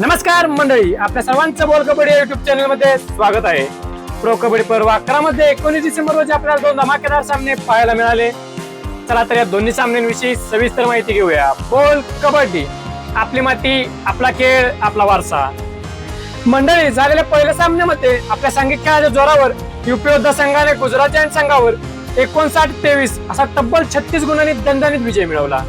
नमस्कार मंडळी आपल्या सर्वांचं बोल कबड्डी युट्यूब चॅनलमध्ये स्वागत आहे. प्रो कबड्डी पर्व अकरा मध्ये एकोणीस डिसेंबर रोजी आपल्याला दोन धमाकेदार सामने पाहायला मिळाले. चला तर या दोन्ही सामन्यांविषयी सविस्तर माहिती घेऊया. बोल कबड्डी आपली माती आपला खेळ आपला वारसा. मंडळी झालेल्या पहिल्या सामन्यामध्ये आपल्या सांघिक खेळाच्या जोरावर युपी योद्धा संघाने गुजरात जायंट संघावर एकोणसाठ तेवीस असा तब्बल छत्तीस गुणांनी दणदणीत विजय मिळवला.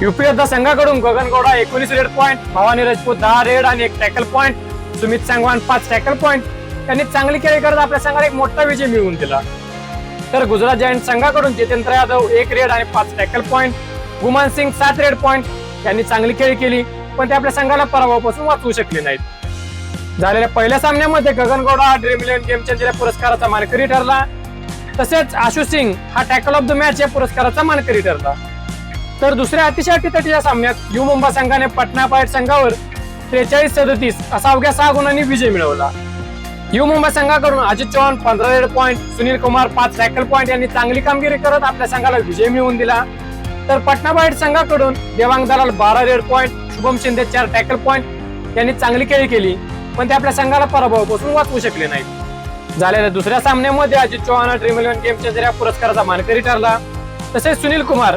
युपी योद्धा संघाकडून गगन गौडा एकोणीस रेड पॉईंट भवानी राजपूत दहा रेड आणि एक टॅकल पॉईंट सुमित सांगवान पाच टॅकल पॉईंट त्यांनी चांगली खेळी करत आपल्या संघाला एक मोठा विजय मिळवून दिला. तर गुजरात जायंट संघाकडून जितेंद्र यादव एक रेड आणि पाच टॅकल पॉईंट गुमान सिंग सात रेड पॉईंट यांनी चांगली खेळी केली पण ते आपल्या संघाला पराभवापासून वाचवू शकले नाहीत. झालेल्या पहिल्या सामन्यामध्ये गगन गौडा हा ड्रीम इलेव्हन गेम चेंजर या पुरस्काराचा मानकरी ठरला. तसेच आशु सिंग हा टॅकल ऑफ द मॅच या पुरस्काराचा मानकरी ठरला. तर दुसऱ्या अतिशय अटीतटीच्या सामन्यात यू मुंबा संघाने पटना पायट संघावर त्रेचाळीस सदतीस असा अवघ्या सहा गुणांनी विजय मिळवला. यू मुंबई संघाकडून अजित चव्हाण पंधरा रेड पॉईंट सुनील कुमार पाच टॅकल पॉईंट यांनी चांगली कामगिरी करत आपल्या संघाला विजय मिळवून दिला. तर पटना बाईट संघाकडून देवांग दलाल बारा रेड पॉईंट शुभम शिंदे चार टॅकल पॉईंट यांनी चांगली खेळी केली पण ते आपल्या संघाला पराभव बसून वाचवू शकले नाहीत. झालेल्या दुसऱ्या सामन्यामध्ये Ajit Chavan dream eleven game changer या पुरस्काराचा मानकरी ठरला. तसेच सुनील कुमार